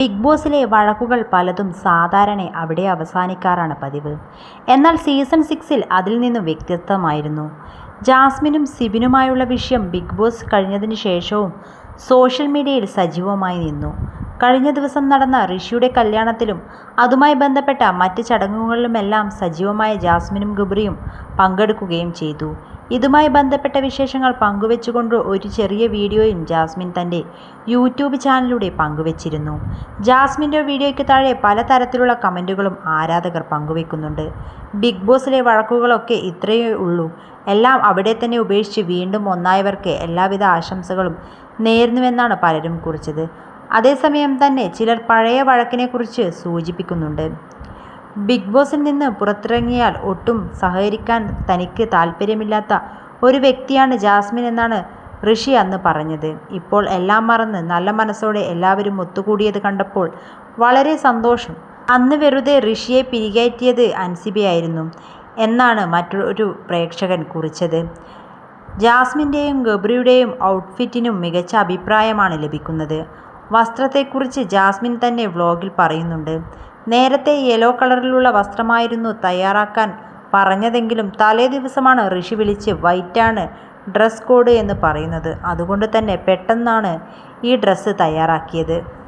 Big ബോസിലെ വഴക്കുകൾ പലതും സാധാരണ അവിടെ അവസാനിക്കാറാണ് പതിവ്. എന്നാൽ സീസൺ സിക്സിൽ അതിൽ നിന്നും വ്യത്യസ്തമായിരുന്നു. ജാസ്മിനും സിബിനുമായുള്ള വിഷയം ബിഗ് ബോസ് കഴിഞ്ഞതിന് ശേഷവും സോഷ്യൽ മീഡിയയിൽ സജീവമായി നിന്നു. കഴിഞ്ഞ ദിവസം നടന്ന ഋഷിയുടെ കല്യാണത്തിലും അതുമായി ബന്ധപ്പെട്ട മറ്റ് ചടങ്ങുകളിലുമെല്ലാം സജീവമായ ജാസ്മിനും ഗബ്രിയും പങ്കെടുക്കുകയും ചെയ്തു. ഇതുമായി ബന്ധപ്പെട്ട വിശേഷങ്ങൾ പങ്കുവെച്ചുകൊണ്ട് ഒരു ചെറിയ വീഡിയോയും ജാസ്മിൻ തന്റെ യൂട്യൂബ് ചാനലിലൂടെ പങ്കുവച്ചിരുന്നു. ജാസ്മിന്റെ വീഡിയോയ്ക്ക് താഴെ പലതരത്തിലുള്ള കമന്റുകളും ആരാധകർ പങ്കുവെക്കുന്നുണ്ട്. ബിഗ് ബോസിലെ വഴക്കുകളൊക്കെ ഇത്രയേ ഉള്ളൂ. എല്ലാം അവിടെ തന്നെ ഉപേക്ഷിച്ച് വീണ്ടും ഒന്നായവർക്ക് എല്ലാവിധ ആശംസകളും നേരുന്നുവെന്നാണ് പലരും കുറിച്ചത്. അതേസമയം തന്നെ ചിലർ പഴയ വഴക്കിനെക്കുറിച്ച് സൂചിപ്പിക്കുന്നുണ്ട്. ബിഗ് ബോസിൽ നിന്ന് പുറത്തിറങ്ങിയാൽ ഒട്ടും സഹകരിക്കാൻ തനിക്ക് താല്പര്യമില്ലാത്ത ഒരു വ്യക്തിയാണ് ജാസ്മിൻ എന്നാണ് ഋഷി അന്ന് പറഞ്ഞത്. ഇപ്പോൾ എല്ലാം മറന്ന് നല്ല മനസ്സോടെ എല്ലാവരും ഒത്തുകൂടിയത് കണ്ടപ്പോൾ വളരെ സന്തോഷം. അന്ന് വെറുതെ ഋഷിയെ പിരികയറ്റിയത് അൻസിബിയായിരുന്നു എന്നാണ് മറ്റൊരു പ്രേക്ഷകൻ കുറിച്ചത്. ജാസ്മിന്റെയും ഗബ്രിയുടെയും ഔട്ട്ഫിറ്റിനും മികച്ച അഭിപ്രായമാണ് ലഭിക്കുന്നത്. വസ്ത്രത്തെക്കുറിച്ച് ജാസ്മിൻ തന്നെ വ്ലോഗിൽ പറയുന്നുണ്ട്. നേരത്തെ യെല്ലോ കളറിലുള്ള വസ്ത്രമായിരുന്നു തയ്യാറാക്കാൻ പറഞ്ഞതെങ്കിലും തലേ ദിവസമാണ് ഋഷി വിളിച്ച് വൈറ്റാണ് ഡ്രസ് കോഡ് എന്ന് പറയുന്നത്. അതുകൊണ്ട് തന്നെ പെട്ടെന്നാണ് ഈ ഡ്രസ്സ് തയ്യാറാക്കിയത്.